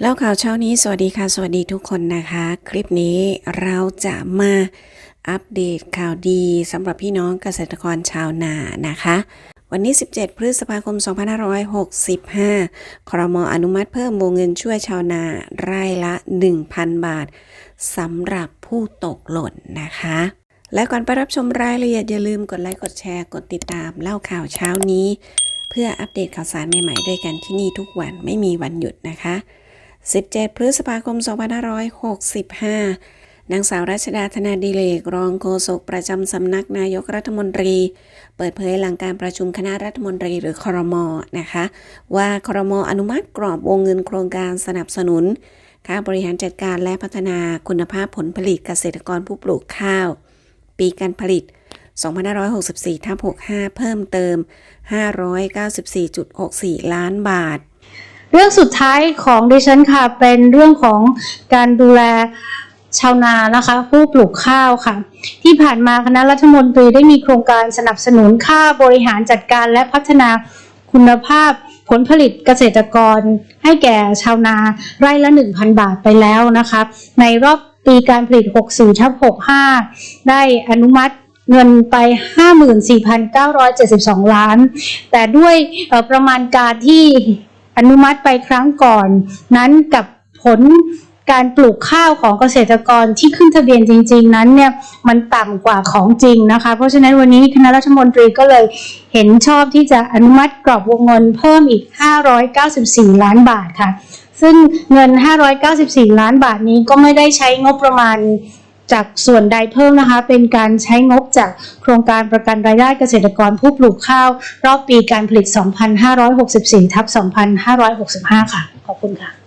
แล้วข่าวเช้านี้สวัสดีค่ะ สวัสดีทุกคนนะคะ คลิปนี้เราจะมาอัปเดตข่าวดีสำหรับพี่น้องเกษตรกรชาวนานะคะ วันนี้ 17 พฤษภาคม 2565 ครมอนุมัติเพิ่มวงเงินช่วยชาวนาไร่ละ 1,000 บาทสำหรับผู้ตกหล่นนะคะ และก่อนไปรับชมรายละเอียดอย่าลืมกดไลค์กดแชร์กดติดตามเล่าข่าวเช้านี้ เพื่ออัปเดตข่าวสารใหม่ๆด้วยกันที่นี่ทุกวันไม่มีวันหยุดนะคะ 17 พฤษภาคม 2565นางสาวรัชดาธนาดิเลก รองโฆษกประจำสำนักนายกรัฐมนตรี เปิดเผยหลังการประชุมคณะรัฐมนตรีหรือครมนะคะ ว่าครมอนุมัติกรอบวงเงินโครงการสนับสนุน ค่าบริหารจัดการและพัฒนาคุณภาพผลผลิตเกษตรกรผู้ปลูกข้าว ปีการผลิต 2564ทับ65 เพิ่มเติม 594.64 ล้านบาท เรื่องสุดท้ายของดิฉันค่ะเป็นเรื่องของการดูแลชาวนานะคะผู้ปลูกข้าวค่ะ ที่ผ่านมาคณะรัฐมนตรีได้มีโครงการสนับสนุนค่าบริหารจัดการและพัฒนาคุณภาพผลผลิตเกษตรกร ให้แก่ชาวนาไร่ละ 1,000 บาทไปแล้วนะคะ ในรอบปีการผลิต 64ทับ65 ได้อนุมัติเงินไป 54,972 ล้าน แต่ด้วยประมาณการที่ อนุมัติไปครั้งก่อน นั้นกับผลการปลูกข้าวของเกษตรกรที่ขึ้นทะเบียนจริง ๆ นั้นเนี่ยมันต่ำกว่าของจริงนะคะ เพราะฉะนั้นวันนี้คณะรัฐมนตรีก็เลยเห็นชอบที่จะอนุมัติกรอบวงเงินเพิ่มอีก 594 ล้านบาทค่ะ ซึ่งเงิน 594 ล้านบาทนี้ก็ไม่ได้ใช้งบประมาณ จากส่วนใดเพิ่มนะคะ เป็นการใช้งบจากโครงการประกันรายได้เกษตรกรผู้ปลูกข้าว รอบปีการผลิต 2564ทับ2565 ค่ะ ขอบคุณค่ะ